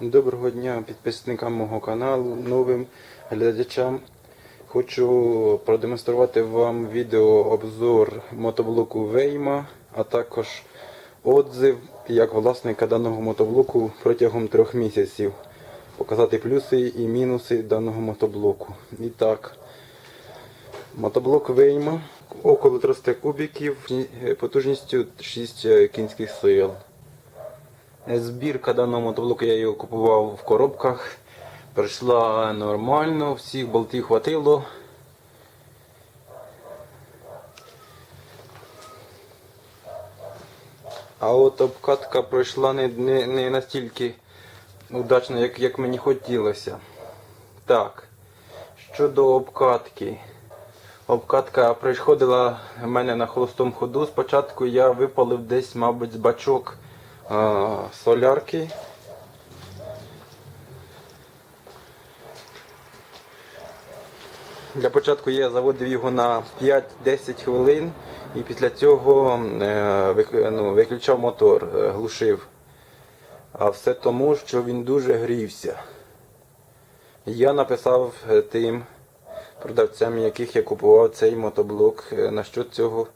Доброго дня підписникам мого каналу, новим глядачам. Хочу продемонструвати вам відеообзор мотоблоку Вейма, а також отзив як власника даного мотоблоку протягом трьох місяців. Показати плюси і мінуси даного мотоблоку. І так, мотоблок Вейма около 300 кубиків потужністю 6 кінських сил. Збірка даного мотоблоку я його купував в коробках. Прийшла нормально, всіх болтів хватило. А от обкатка пройшла не, не, не настільки удачно, як, як мені хотілося. Так, щодо обкатки. Обкатка проходила в мене на холостому ходу. Спочатку я випалив десь, мабуть, з бачок солярки. Для початку я заводив його на 5-10 хвилин і після цього е, ну, виключав мотор, е, глушив. А все тому, що він дуже грівся. Я написав е, тим продавцям, яких я купував цей мотоблок, на що цього,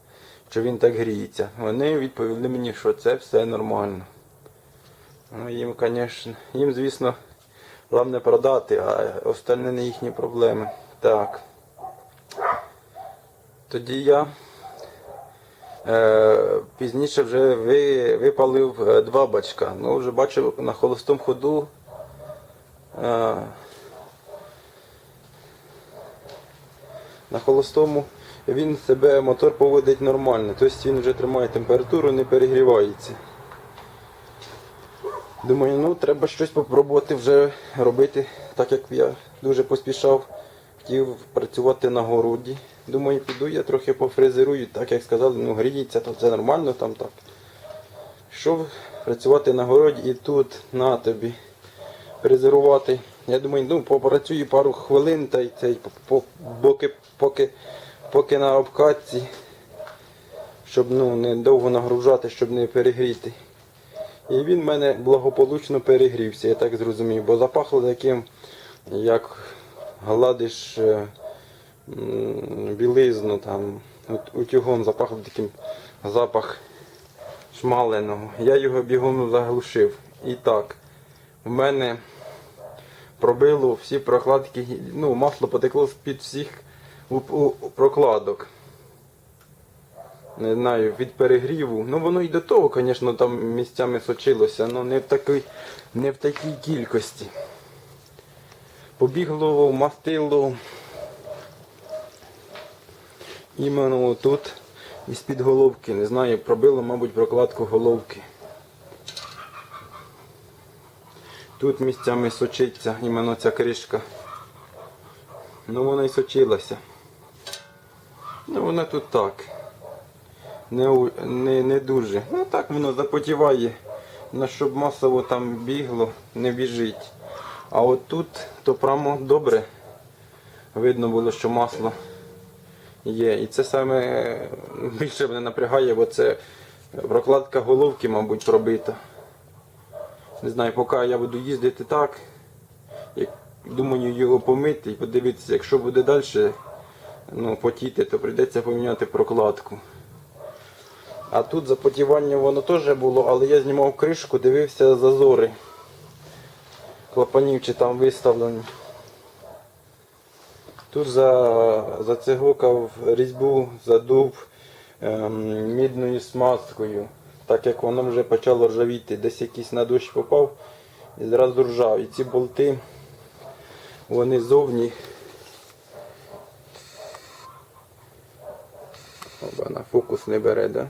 що він так гріється. Вони відповіли мені, що це все нормально. Ну, їм, звісно, їм, звісно, головне продати, а остальне не їхні проблеми. Так. Тоді я е, пізніше вже ви, випалив е, два бачка. Ну, вже бачив на холостому ходу. Е, на холостому він себе мотор поводить нормально, тобто він вже тримає температуру, не перегрівається. Думаю, ну треба щось спробувати вже робити, так як я дуже поспішав, хотів працювати на городі. Думаю, піду я трохи пофрезерую, так як сказали, ну гріється, то це нормально там так. Йшов працювати на городі і тут на тобі фрезерувати. Я думаю, ну попрацюю пару хвилин та й цей по- по- поки, поки, поки на обкатці, щоб ну, не довго нагружати, щоб не перегріти. І він в мене благополучно перегрівся, я так зрозумів, бо запахло таким, як гладиш е, білизну, там, утюгом запахло таким запах шмаленого. Я його бігом заглушив. І так, в мене пробило всі прокладки, ну, масло потекло з-під всіх у- у- прокладок. Не знаю, від перегріву. Ну воно і до того, звісно, там місцями сочилося, але не в такій, не в такій кількості. Побігло, мастило. Іменно тут із-під головки. Не знаю, пробило, мабуть, прокладку головки. Тут місцями сочиться іменно ця кришка. Ну вона і сочилася. Ну вона тут так. Не, не, не дуже. Ну так воно запотіває. Ну, щоб масово там бігло, не біжить. А от тут то прямо добре. Видно було, що масло є. І це саме більше мене напрягає, бо це прокладка головки, мабуть, пробита. Не знаю, поки я буду їздити так. Як, думаю його помити і подивитися, якщо буде далі ну, потіти, то прийдеться поміняти прокладку. А тут запотівання воно теж було, але я знімав кришку, дивився зазори. Клапанів чи там виставлені. Тут за, зацегокав різьбу, задув ем, мідною смазкою, так як воно вже почало ржавіти. Десь якийсь на дощ попав і зразу ржав. І ці болти, вони зовні. На фокус не бере, да?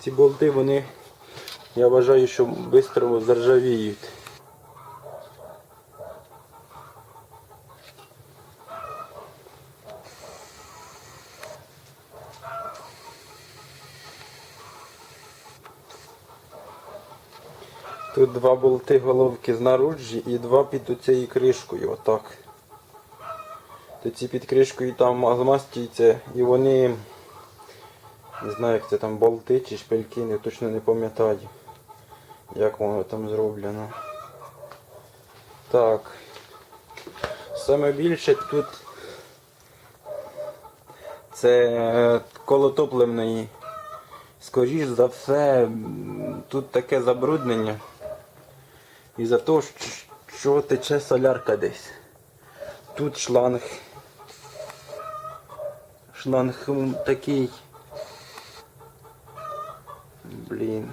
Ці болти, вони, я вважаю, що швидко заржавіють. Тут два болти головки знаружі і два під оцією кришкою, отак. То ці під кришкою там змастюються і вони Не знаю, як це там болти чи шпильки, не точно не пам'ятаю, як воно там зроблено. Так. Саме більше тут це е, коло топливної. Скоріш за все, тут таке забруднення. І за щ- що тече солярка десь. Тут шланг. Шланг такий. Блін.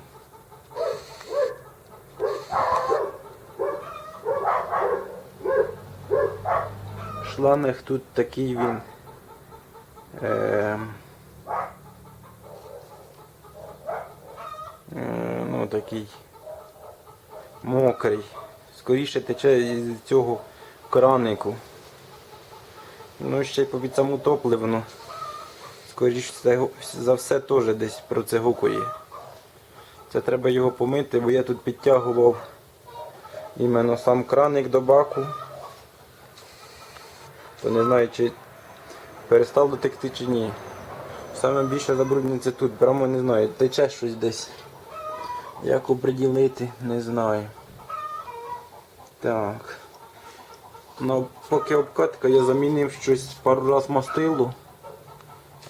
Шланг тут такий він. Е, е, ну такий мокрий. Скоріше тече із цього кранику. Ну ще й під саму топливну. Всього- за все теж десь про це гукує. Це треба його помити, бо я тут підтягував іменно сам краник до баку. То не знаю, чи перестав дотекти чи ні. Саме більше забруднення це тут, прямо не знаю, тече щось десь. Як оприділити, не знаю. Так. Ну, поки обкатка я замінив щось пару раз мастилу.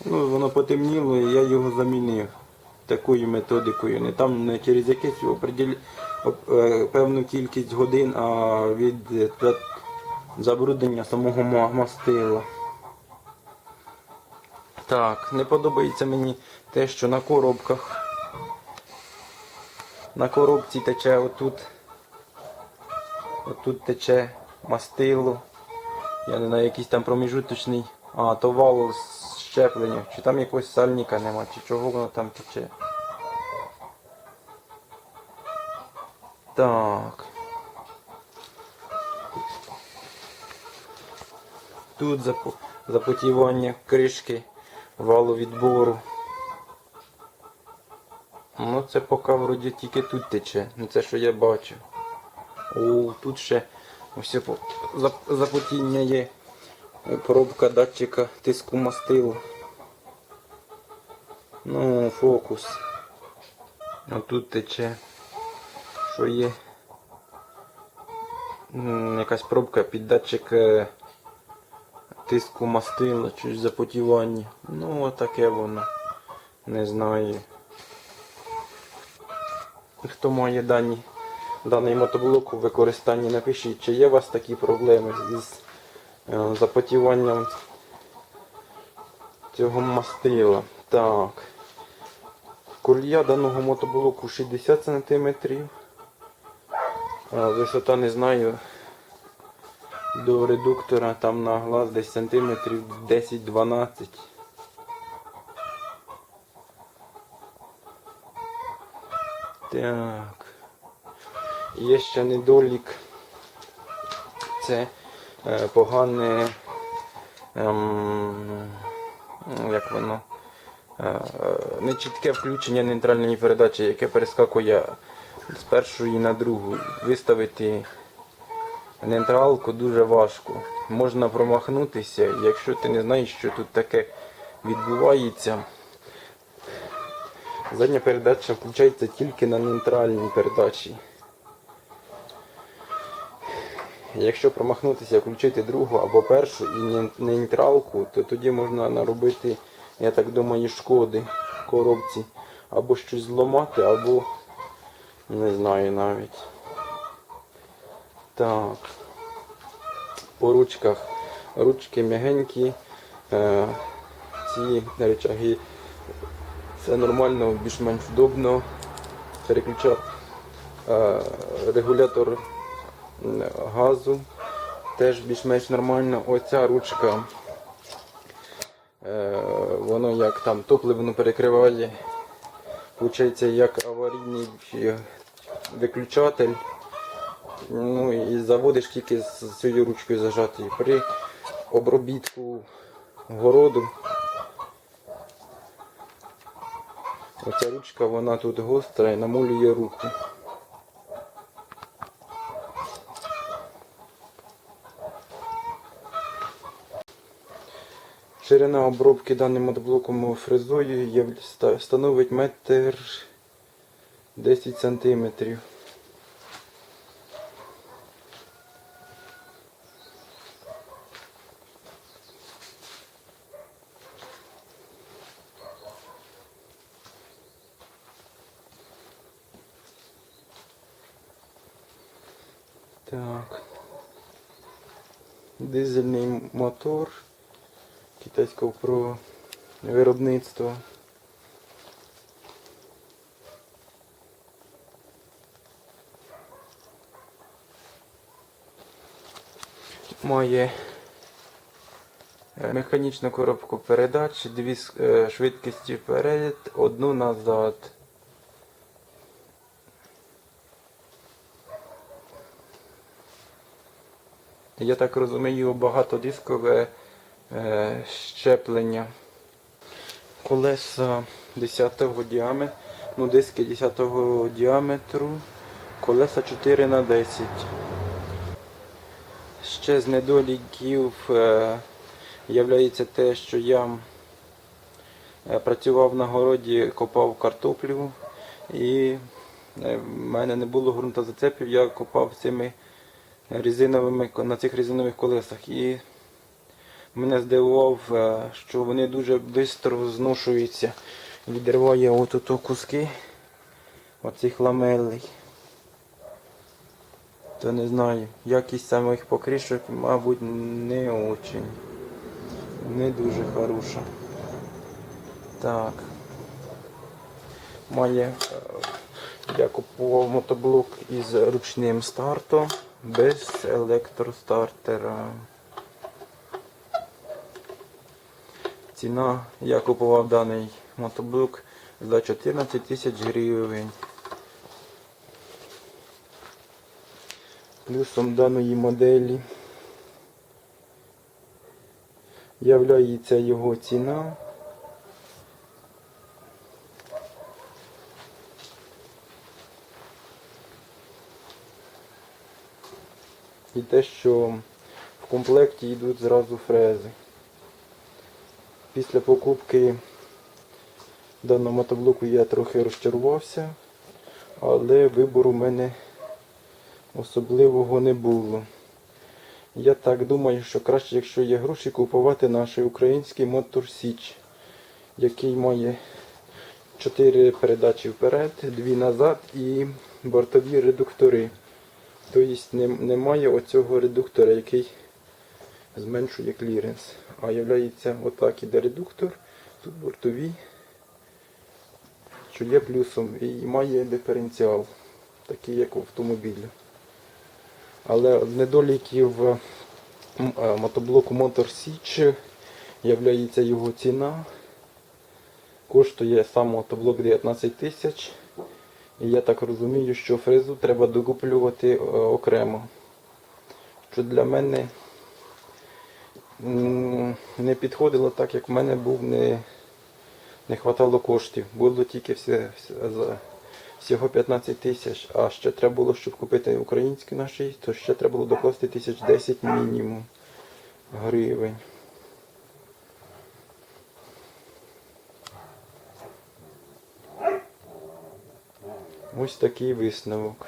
Ну, воно потемніло і я його замінив такою методикою. Не там не через якесь оприділ... е, певну кількість годин, а від е, забруднення самого мастила. Так, не подобається мені те, що на коробках. На коробці тече отут. Отут тече мастило. Я не знаю, якийсь там проміжуточний. А, то вал з щеплення. Чи там якогось сальника нема, чи чого воно там тече. Так. Тут запо- запотівання кришки валу відбору. Ну це поки вроді тільки тут тече. Ну це що я бачу. О, тут ще ось зап- запотіння є. Пробка датчика тиску мастилу. Ну, фокус. А тут тече. Що є? Якась пробка під датчик е, тиску мастила, чи запотівання. Ну, отаке воно. Не знаю. Хто має дані, даний мотоблок у використанні, напишіть, чи є у вас такі проблеми з запотіванням цього мастила. Так. Колія даного мотоблоку 60 см. Висота не знаю. До редуктора там на глаз десь сантиметрів 10-12. Так. Є ще недолік. Це е, погане. Ем, як воно? Е, нечітке включення нейтральної передачі, яке перескакує з першої на другу. Виставити нейтралку дуже важко. Можна промахнутися, якщо ти не знаєш, що тут таке відбувається. Задня передача включається тільки на нейтральній передачі. Якщо промахнутися, включити другу або першу і нейтралку, то тоді можна наробити, я так думаю, шкоди коробці. Або щось зламати, або не знаю навіть. Так. По ручках. Ручки м'ягенькі. Е, ці речаги це нормально, більш-менш удобно. Переключав е, регулятор газу. Теж більш-менш нормально. Оця ручка. Е, воно як там топливну перекриває. Получається як аварійний виключатель. Ну і заводиш тільки з цією ручкою зажатою. При обробітку городу. Оця ручка вона тут гостра і намулює руку. Ширина обробки даним мотоблоком фрезою становить метр 10 сантиметрів. Так. Дизельний мотор китайського про виробництва. Має е, механічну коробку передач, дві е, швидкості вперед, одну назад. Я так розумію, багатодискове е, щеплення. Колеса 10-го діаметру, ну диски 10-го діаметру, колеса 4 на 10 Ще з недоліків е, те, що я е, працював на городі, копав картоплю і е, в мене не було ґрунтозацепів, я копав цими резиновими, на цих резинових колесах. І мене здивував, е, що вони дуже швидко зношуються. Відриває от куски оцих ламелей. То не знаю. Якість самих покришок, мабуть, не очень. Не дуже хороша. Так. Має. е, Я купував мотоблок із ручним стартом без електростартера. Ціна, я купував даний мотоблок за 14 тисяч гривень. Плюсом даної моделі являється його ціна. І те, що в комплекті йдуть зразу фрези. Після покупки даного мотоблоку я трохи розчарувався, але вибору у мене особливого не було. Я так думаю, що краще, якщо є гроші, купувати наш український мотор Січ, який має 4 передачі вперед, 2 назад і бортові редуктори. Тобто немає оцього редуктора, який зменшує кліренс. А являється отак іде редуктор, тут бортові, що є плюсом, і має диференціал, такий як в автомобілі. Але недоліків е, мотоблоку Motor Siege являється його ціна. Коштує сам мотоблок 19 тисяч. І я так розумію, що фрезу треба докуплювати е, окремо. Що для мене не підходило так, як в мене був не, не хватало коштів. Було тільки все, за всього 15 тисяч, а ще треба було, щоб купити український наш, то ще треба було докласти тисяч 10 мінімум гривень. Ось такий висновок.